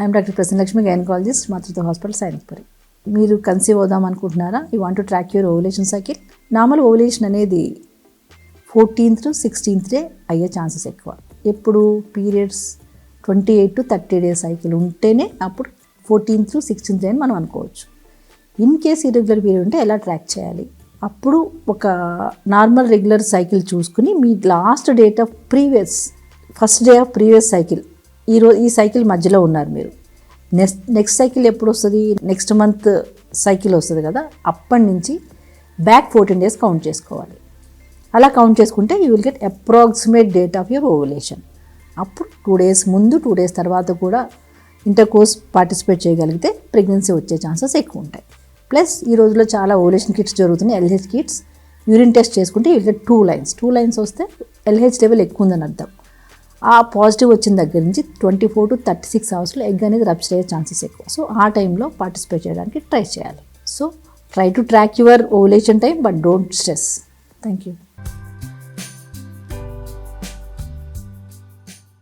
I'm doctor Prasannalakshmi gynaecologist Matrutva hospital Sainikpuri. మీరు conceive అవుదాం అనుకుంటున్నారా? You want to track your ovulation cycle? Normal ovulation అనేది fourteenth sixteenth day అయ్యే chances ఎక్కువ. ఎప్పుడు periods twenty eight to thirty days cycle ఉంటేనే అప్పుడు fourteenth sixteenth day అని మనం అనుకోవచ్చు. ఇన్ కేస్ ఇర్రెగ్యులర్ పీరియడ్ ఉంటే ఎలా ట్రాక్ చేయాలి? అప్పుడు ఒక నార్మల్ రెగ్యులర్ సైకిల్ చూసుకుని మీ last date of previous first day of previous cycle ఈరోజు ఈ సైకిల్ మధ్యలో ఉన్నారు మీరు. నెక్స్ట్ నెక్స్ట్ సైకిల్ ఎప్పుడు వస్తుంది నెక్స్ట్ మంత్ సైకిల్ వస్తుంది కదా అప్పటి నుంచి బ్యాక్ ఫోర్టీన్ డేస్ కౌంట్ చేసుకోవాలి. అలా కౌంట్ చేసుకుంటే you will get approximate date of your ovulation అప్పుడు టూ డేస్ ముందు టూ డేస్ తర్వాత కూడా ఇంటర్ కోర్స్ పార్టిసిపేట్ చేయగలిగితే ప్రెగ్నెన్సీ వచ్చే ఛాన్సెస్ ఎక్కువ ఉంటాయి. ప్లస్ ఈ రోజుల్లో చాలా ఓవులేషన్ కిట్స్ జరుగుతున్నాయి. ఎల్హెచ్ కిట్స్ యూరిన్ టెస్ట్ చేసుకుంటే you get two lines. Two lines వస్తే ఎల్హెచ్ లెవెల్ ఎక్కువ ఉందని అర్థం. ఆ పాజిటివ్ వచ్చిన దగ్గర నుంచి twenty four to thirty six అవర్స్లో ఎగ్ అనేది రప్చర్ అయ్యే ఛాన్సెస్ ఎక్కువ. సో ఆ టైంలో పార్టిసిపేట్ చేయడానికి ట్రై చేయాలి. So try to track your ovulation time but don't stress thank you